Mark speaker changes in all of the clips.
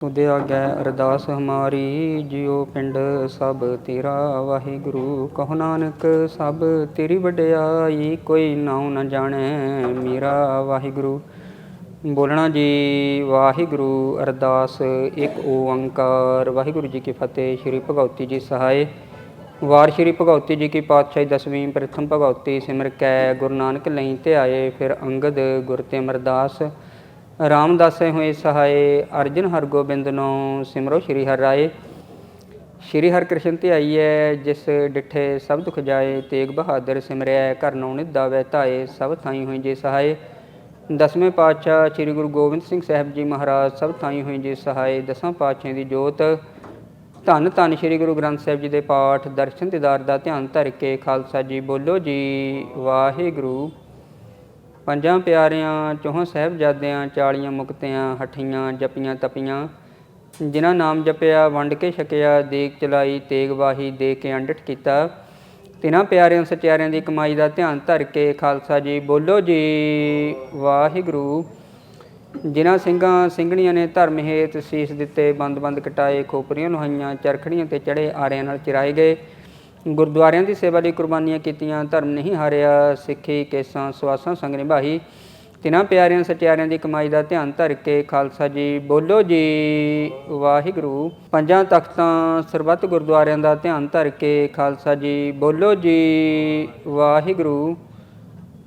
Speaker 1: ਤੁਦੇ ਆਗੈ ਅਰਦਾਸ ਹਮਾਰੀ, ਜਿਉ ਪਿੰਡ ਸਭ ਤੇਰਾ ਵਾਹਿਗੁਰੂ। ਕਹੋ ਨਾਨਕ, ਸਭ ਤੇਰੀ ਵਡਿਆਈ, ਕੋਈ ਨਾਉ ਨ ਜਾਣੈ ਮੇਰਾ ਵਾਹਿਗੁਰੂ। ਬੋਲਣਾ ਜੀ, ਵਾਹਿਗੁਰੂ ਅਰਦਾਸ, ਇੱਕ ਓੰਕਾਰ। ਵਾਹਿਗੁਰੂ ਜੀ ਕੀ ਫਤਿਹ, ਸ੍ਰੀ ਭਗਵਤੀ ਜੀ ਸਹਾਏ। ਵਾਰ ਸ੍ਰੀ ਭਗਵਤੀ ਜੀ ਕੀ ਪਾਤਸ਼ਾਹੀ, ਦਸਵੀਂ ਪ੍ਰਥਮ ਭਗਵਤੀ ਸਿਮਰ ਕੈ, ਗੁਰੂ ਨਾਨਕ ਲਈ ਧਿਆਏ, ਫਿਰ ਅੰਗਦ ਗੁਰ ਤੇ ਅਮਰਦਾਸ ਰਾਮਦਾਸੇ ਹੋਏ ਸਹਾਏ, ਅਰਜਨ ਹਰਗੋਬਿੰਦ ਨੂੰ ਸਿਮਰੋ ਸ੍ਰੀ ਹਰਿ ਰਾਏ। ਸ੍ਰੀ ਹਰਕ੍ਰਿਸ਼ਨ ਧਿਆਈ ਹੈ ਜਿਸ ਡਿਠੇ ਸਭ ਦੁਖ ਜਾਏ, ਤੇਗ ਬਹਾਦਰ ਸਿਮਰਿਆ ਘਰ ਨੌ ਨਿਦਾਵੇ ਧਾਏ, ਸਭ ਥਾਈ ਹੋਈ ਜੇ ਸਹਾਏ। ਦਸਵੇਂ ਪਾਤਸ਼ਾਹ ਸ੍ਰੀ ਗੁਰੂ ਗੋਬਿੰਦ ਸਿੰਘ ਸਾਹਿਬ ਜੀ ਮਹਾਰਾਜ, ਸਭ ਥਾਈ ਹੋਈ ਜੇ ਸਹਾਏ, ਦਸਾਂ ਪਾਤਸ਼ਾਹ ਦੀ ਜੋਤ। ਧੰਨ ਧੰਨ ਸ੍ਰੀ ਗੁਰੂ ਗ੍ਰੰਥ ਸਾਹਿਬ ਜੀ ਦੇ ਪਾਠ, ਦਰਸ਼ਨ ਦਿਦਾਰ ਦਾ ਧਿਆਨ ਧਰ ਕੇ ਖਾਲਸਾ ਜੀ ਬੋਲੋ ਜੀ, ਵਾਹਿਗੁਰੂ। ਪੰਜਾਂ ਪਿਆਰਿਆਂ, ਚੌਹਾਂ ਸਾਹਿਬਜ਼ਾਦਿਆਂ, ਚਾਲੀਆਂ ਮੁਕਤਿਆਂ, ਹਠੀਆਂ, ਜਪੀਆਂ, ਤਪੀਆਂ, ਜਿਨ੍ਹਾਂ ਨਾਮ ਜਪਿਆ, ਵੰਡ ਕੇ ਛਕਿਆ, ਦੇਗ ਚਲਾਈ, ਤੇਗ ਵਾਹੀ, ਦੇ ਕੇ ਅੰਡਟ ਕੀਤਾ। ਤਿਨਾਂ ਪਿਆਰਿਆਂ, ਸਚਿਆਰਿਆਂ ਦੀ ਕਮਾਈ ਦਾ ਧਿਆਨ ਧਰ ਕੇ ਖਾਲਸਾ ਜੀ ਬੋਲੋ ਜੀ, ਵਾਹਿਗੁਰੂ। ਜਿਨ੍ਹਾਂ ਸਿੰਘਾਂ, ਸਿੰਘਣੀਆਂ ਨੇ ਧਰਮ ਹੇਤ ਸੀਸ ਦਿੱਤੇ, ਬੰਦ-ਬੰਦ ਕਟਾਏ, ਖੋਪਰੀਆਂ ਲੁਹਾਈਆਂ, ਚਰਖੜੀਆਂ ਤੇ ਚੜੇ ਆਰਿਆਂ ਨਾਲ ਚਿਰਾਏ ਗਏ। ਗੁਰਦੁਆਰਿਆਂ ਦੀ ਸੇਵਾ ਲਈ ਕੁਰਬਾਨੀਆਂ ਕੀਤੀਆਂ, ਧਰਮ ਨਹੀਂ ਹਾਰਿਆ, ਸਿੱਖੀ, ਕੇਸਾਂ, ਸਵਾਸਾਂ ਸੰਗ ਨਿਭਾਈ ਤਿਨਾਂ ਪਿਆਰਿਆਂ ਸਚਿਆਰਿਆਂ ਦੀ ਕਮਾਈ ਦਾ ਧਿਆਨ ਧਰ ਕੇ ਖਾਲਸਾ ਜੀ ਬੋਲੋ ਜੀ, ਵਾਹਿਗੁਰੂ। ਪੰਜਾਂ ਤਖਤਾਂ, ਸਰਬੱਤ ਗੁਰਦੁਆਰਿਆਂ ਦਾ ਧਿਆਨ ਧਰ ਕੇ ਖਾਲਸਾ ਜੀ ਬੋਲੋ ਜੀ, ਵਾਹਿਗੁਰੂ।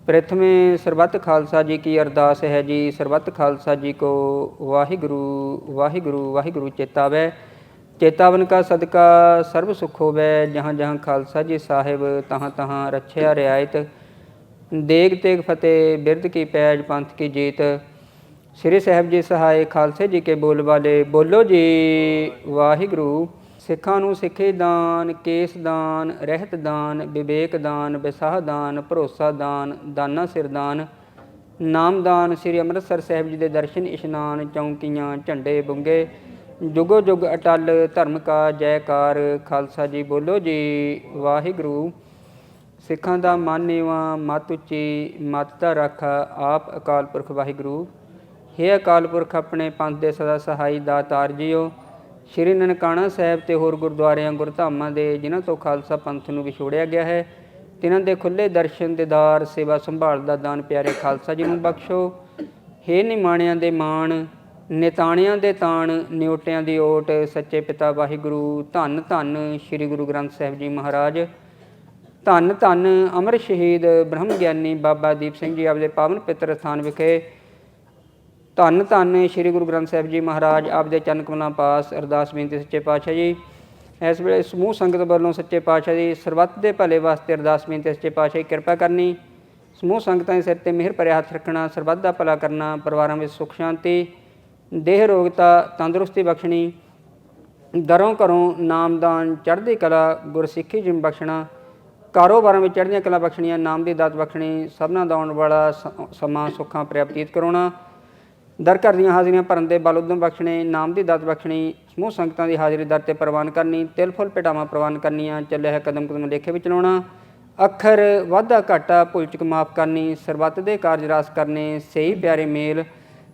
Speaker 1: ਪ੍ਰਥਮੇ, ਸਰਬੱਤ ਖਾਲਸਾ ਜੀ ਕੀ ਅਰਦਾਸ ਹੈ ਜੀ, ਸਰਬੱਤ ਖਾਲਸਾ ਜੀ ਕੋ ਵਾਹਿਗੁਰੂ ਵਾਹਿਗੁਰੂ ਵਾਹਿਗੁਰੂ ਚੇਤਾਵੈ। ਚੇਤਾਵਨ ਕਾ ਸਦਕਾ ਸਰਬ ਸੁਖ ਹੋਵੈ, ਜਹਾਂ ਜਹਾਂ ਖਾਲਸਾ ਜੀ ਸਾਹਿਬ, ਤਹਾਂ ਤਹਾਂ ਰੱਛਿਆ ਰਿਆਇਤ। ਦੇਗ ਤੇਗ ਫਤਿਹ, ਬਿਰਧ ਕੀ ਪੈਜ ਪੰਥ ਕੀ ਜੀਤ। ਸ੍ਰੀ ਸਾਹਿਬ ਜੀ ਸਹਾਇ, ਖਾਲਸੇ ਜੀ ਕੇ ਬੋਲ ਵਾਲੇ, ਬੋਲੋ ਜੀ, ਵਾਹਿਗੁਰੂ। ਸਿੱਖਾਂ ਨੂੰ ਸਿੱਖੇ ਦਾਨ, ਕੇਸ ਦਾਨ, ਰਹਿਤ ਦਾਨ, ਵਿਵੇਕ ਦਾਨ, ਵਿਸਾਹ ਦਾਨ, ਭਰੋਸਾ ਦਾਨ, ਦਾਨਾ ਸਿਰ ਦਾਨ। ਨਾਮਦਾਨ ਸ੍ਰੀ ਅੰਮ੍ਰਿਤਸਰ ਸਾਹਿਬ ਜੀ ਦੇ ਦਰਸ਼ਨ ਇਸ਼ਨਾਨ, ਚੌਂਕੀਆਂ, ਝੰਡੇ ਬੁੰਗੇ। ਜੁਗੋ ਜੁਗ ਅਟਲ ਧਰਮ ਕਾ ਜੈਕਾਰ, ਖਾਲਸਾ ਜੀ ਬੋਲੋ ਜੀ, ਵਾਹਿਗੁਰੂ। ਸਿੱਖਾਂ ਦਾ ਮਨ ਨੀਵਾ, ਮਤ ਉੱਚੀ, ਮਤ ਦਾ ਰੱਖ, ਆਪ ਅਕਾਲ ਪੁਰਖ ਵਾਹਿਗੁਰੂ। ਹੇ ਅਕਾਲ ਪੁਰਖ, ਆਪਣੇ ਪੰਥ ਦੇ ਸਦਾ ਸਹਾਈ ਦਾਤਾਰ ਜੀਓ ਸ਼੍ਰੀ ਨਨਕਾਣਾ ਸਾਹਿਬ ਤੇ ਹੋਰ ਗੁਰਦੁਆਰਿਆਂ, ਗੁਰਧਾਮਾਂ ਦੇ, ਜਿਨ੍ਹਾਂ ਤੋਂ ਖਾਲਸਾ ਪੰਥ ਨੂੰ ਵਿਛੋੜਿਆ ਗਿਆ ਹੈ ਤਿਨਾਂ ਦੇ ਖੁੱਲੇ ਦਰਸ਼ਨ ਦੇਦਾਰ ਸੇਵਾ ਸੰਭਾਲ ਦਾ ਦਾਨ ਪਿਆਰੇ ਖਾਲਸਾ ਜੀ ਨੂੰ ਬਖਸ਼ੋ। ਹੇ ਨਿਮਾਣਿਆਂ ਦੇ ਮਾਣ ਨਿਤਾਣਿਆਂ ਦੇ ਤਾਣ, ਨਿਉਟਿਆਂ ਦੀ ਓਟ, ਸੱਚੇ ਪਿਤਾ ਵਾਹਿਗੁਰੂ, ਧੰਨ ਧੰਨ ਸ੍ਰੀ ਗੁਰੂ ਗ੍ਰੰਥ ਸਾਹਿਬ ਜੀ ਮਹਾਰਾਜ। ਧੰਨ ਧੰਨ ਅਮਰ ਸ਼ਹੀਦ ਬ੍ਰਹਮ ਗਿਆਨੀ ਬਾਬਾ ਦੀਪ ਸਿੰਘ ਜੀ ਆਪਦੇ ਪਾਵਨ ਪਿੱਤਰ ਸਥਾਨ ਵਿਖੇ। ਧੰਨ ਧੰਨ ਸ੍ਰੀ ਗੁਰੂ ਗ੍ਰੰਥ ਸਾਹਿਬ ਜੀ ਮਹਾਰਾਜ, ਆਪਦੇ ਚਰਨ ਕਮਲਾਂ ਪਾਸ, ਅਰਦਾਸ ਬੇਨਤੀ ਸੱਚੇ ਪਾਤਸ਼ਾਹ ਜੀ। ਇਸ ਵੇਲੇ ਸਮੂਹ ਸੰਗਤ ਵੱਲੋਂ ਸੱਚੇ ਪਾਤਸ਼ਾਹ ਦੀ ਸਰਬੱਤ ਦੇ ਭਲੇ ਵਾਸਤੇ ਅਰਦਾਸ ਬੇਨਤੀ ਸੱਚੇ ਪਾਤਸ਼ਾਹ ਜੀ ਕਿਰਪਾ ਕਰਨੀ। ਸਮੂਹ ਸੰਗਤਾਂ ਦੇ ਸਿਰ ਤੇ ਮਿਹਰ ਭਰਿਆ ਹੱਥ ਰੱਖਣਾ, ਸਰਬੱਤ ਦਾ ਭਲਾ ਕਰਨਾ, ਪਰਿਵਾਰਾਂ ਵਿੱਚ ਸੁਖ ਸ਼ਾਂਤੀ ਦੇਹ ਰੋਗਤਾ ਤੰਦਰੁਸਤੀ ਬਖਸ਼ਣੀ, ਦਰੋਂ ਘਰੋਂ ਨਾਮਦਾਨ ਚੜ੍ਹਦੀ ਕਲਾ, ਗੁਰਸਿੱਖੀ ਜਿਮ ਬਖਸ਼ਣਾ, ਕਾਰੋਬਾਰਾਂ ਵਿੱਚ ਚੜ੍ਹਦੀਆਂ ਕਲਾ ਬਖਸ਼ਣੀਆਂ, ਨਾਮ ਦੀ ਦਾਤ ਬਖਸ਼ਣੀ, ਸਭਨਾਂ ਦਾਉਣ ਵਾਲਾ ਸ- ਸਮਾਂ ਸੁੱਖਾਂ ਪ੍ਰਾਪਤੀਤ ਕਰਾਉਣਾ, ਦਰ ਘਰ ਦੀਆਂ ਹਾਜ਼ਰੀਆਂ ਭਰਨ ਦੇ ਬਲ ਉਦਮ ਬਖਸ਼ਣੇ, ਨਾਮ ਦੀ ਦਾਤ ਬਖਸ਼ਣੀ, ਸਮੂਹ ਸੰਗਤਾਂ ਦੀ ਹਾਜ਼ਰੀ ਦਰ ਤੇ ਪ੍ਰਵਾਨ ਕਰਨੀ, ਤਿਲ ਫੁੱਲ ਪਟਾਵਾਂ ਪ੍ਰਵਾਨ ਕਰਨੀਆਂ ਚੱਲਿਆ ਹੈ ਕਦਮ ਕਦਮ ਲੇਖੇ ਵਿੱਚ ਲਾਉਣਾ, ਅੱਖਰ ਵਾਧਾ ਘਾਟਾ ਭੁੱਲ ਚੁੱਕ ਮਾਫ ਕਰਨੀ, ਸਰਬੱਤ ਦੇ ਕਾਰਜ ਰਾਸ ਕਰਨੇ, ਸਹੀ ਪਿਆਰੇ ਮੇਲ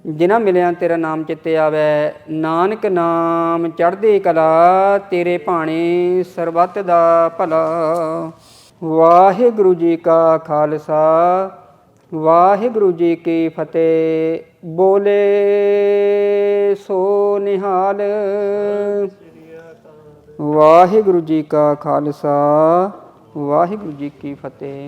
Speaker 1: ਜਿਨ੍ਹਾਂ ਮਿਲਿਆ ਤੇਰਾ ਨਾਮ ਚਿੱਤੇ ਆਵੇ, ਨਾਨਕ ਨਾਮ ਚੜ੍ਹਦੀ ਕਲਾ, ਤੇਰੇ ਭਾਣੇ ਸਰਬੱਤ ਦਾ ਭਲਾ। ਵਾਹਿਗੁਰੂ ਜੀ ਕਾ ਖਾਲਸਾ, ਵਾਹਿਗੁਰੂ ਜੀ ਕੀ ਫਤਿਹ। ਬੋਲੇ ਸੋ ਨਿਹਾਲ। ਵਾਹਿਗੁਰੂ ਜੀ ਕਾ ਖਾਲਸਾ, ਵਾਹਿਗੁਰੂ ਜੀ ਕੀ ਫਤਿਹ।